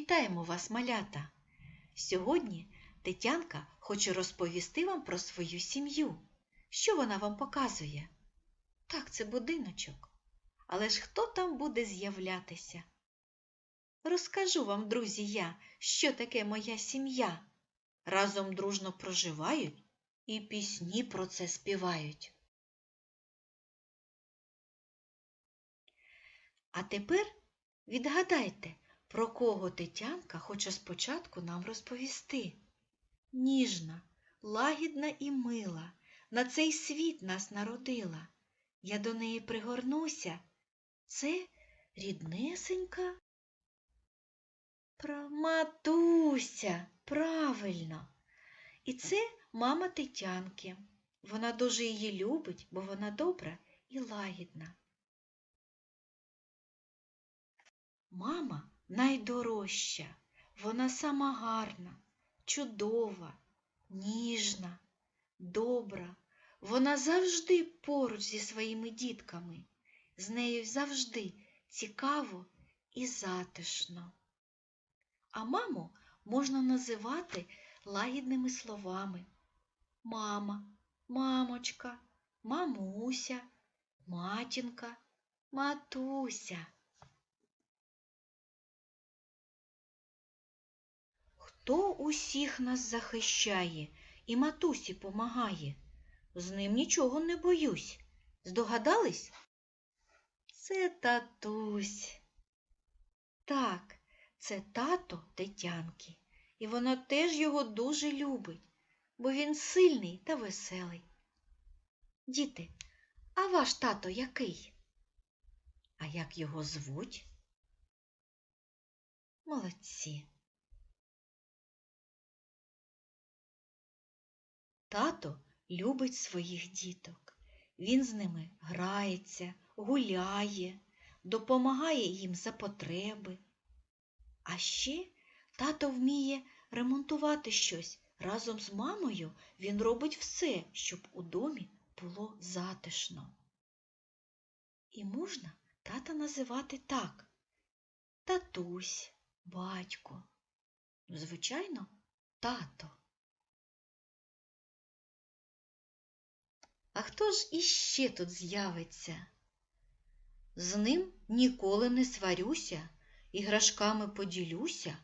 Вітаємо вас, малята! Сьогодні Тетянка хоче розповісти вам про свою сім'ю. Що вона вам показує? Так, це будиночок. Але ж хто там буде з'являтися? Розкажу вам, друзі, я, що таке моя сім'я. Разом дружно проживають і пісні про це співають. А тепер відгадайте, про кого Тетянка хоче спочатку нам розповісти. Ніжна, лагідна і мила, на цей світ нас народила. Я до неї пригорнуся. Це ріднесенька. Пра... Матуся, правильно. І це мама Тетянки. Вона дуже її любить, бо вона добра і лагідна. Мама найдорожча, вона сама гарна, чудова, ніжна, добра. Вона завжди поруч зі своїми дітками, з нею завжди цікаво і затишно. А маму можна називати лагідними словами мама, мамочка, мамуся, матінка, матуся. Хто усіх нас захищає і матусі помагає? З ним нічого не боюсь. Здогадались? Це татусь. Так, це тато Тетянки, і вона теж його дуже любить, бо він сильний та веселий. Діти, а ваш тато який? А як його звуть? Молодці. Тато любить своїх діток. Він з ними грається, гуляє, допомагає їм за потреби. А ще тато вміє ремонтувати щось. Разом з мамою він робить все, щоб у домі було затишно. І можна тата називати так татусь, батько. Звичайно, тато. А хто ж іще тут з'явиться? З ним ніколи не сварюся, іграшками поділюся,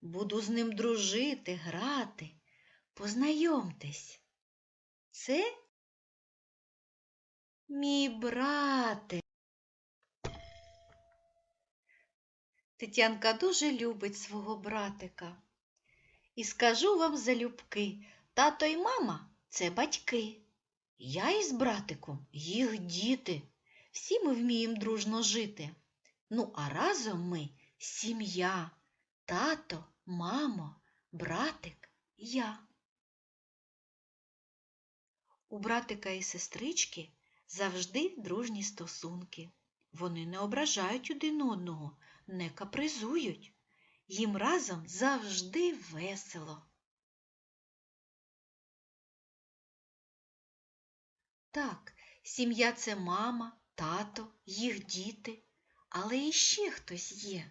буду з ним дружити, грати. Познайомтесь. Це мій брате. Тетянка дуже любить свого братика. І скажу вам залюбки, тато й мама це батьки. Я із братиком їх діти. Всі ми вміємо дружно жити. Ну, а разом ми сім'я, тато, мамо, братик, я. У братика і сестрички завжди дружні стосунки. Вони не ображають один одного, не капризують. Їм разом завжди весело. Так, сім'я це мама, тато, їх діти, але іще хтось є.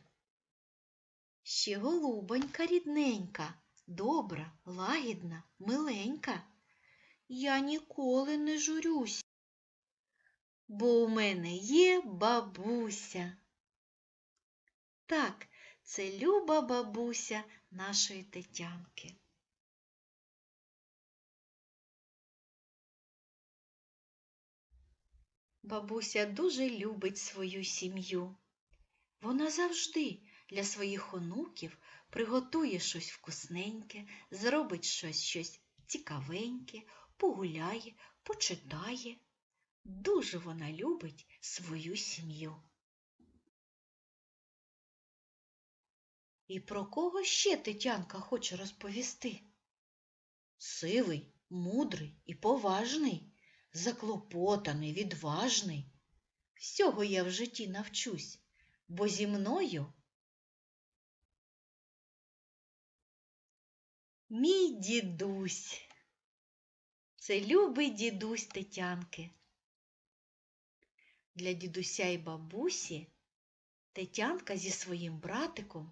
Ще голубонька рідненька, добра, лагідна, миленька. Я ніколи не журюсь, бо у мене є бабуся. Так, це люба бабуся нашої Тетянки. Бабуся дуже любить свою сім'ю. Вона завжди для своїх онуків приготує щось вкусненьке, зробить щось щось цікавеньке, погуляє, почитає. Дуже вона любить свою сім'ю. І про кого ще Тетянка хоче розповісти? Сивий, мудрий і поважний заклопотаний, відважний. Всього я в житті навчусь, бо зі мною мій дідусь. Це любий дідусь Тетянки. Для дідуся і бабусі Тетянка зі своїм братиком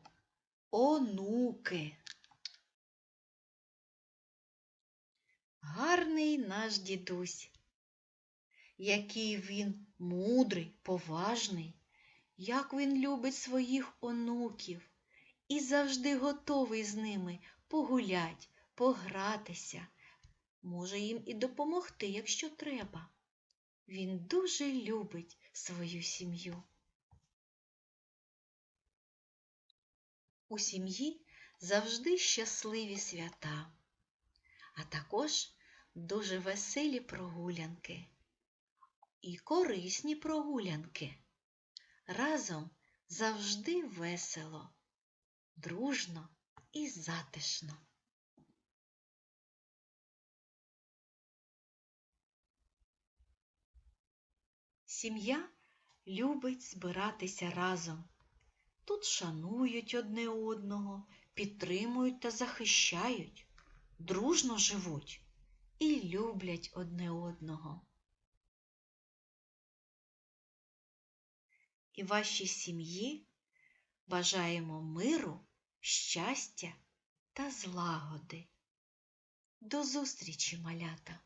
онуки. Гарний наш дідусь, який він мудрий, поважний, як він любить своїх онуків і завжди готовий з ними погулять, погратися, може їм і допомогти, якщо треба. Він дуже любить свою сім'ю. У сім'ї завжди щасливі свята, а також дуже веселі прогулянки і корисні прогулянки. Разом завжди весело, дружно і затишно. Сім'я любить збиратися разом. Тут шанують одне одного, підтримують та захищають, дружно живуть і люблять одне одного. І вашій сім'ї бажаємо миру, щастя та злагоди. До зустрічі, малята!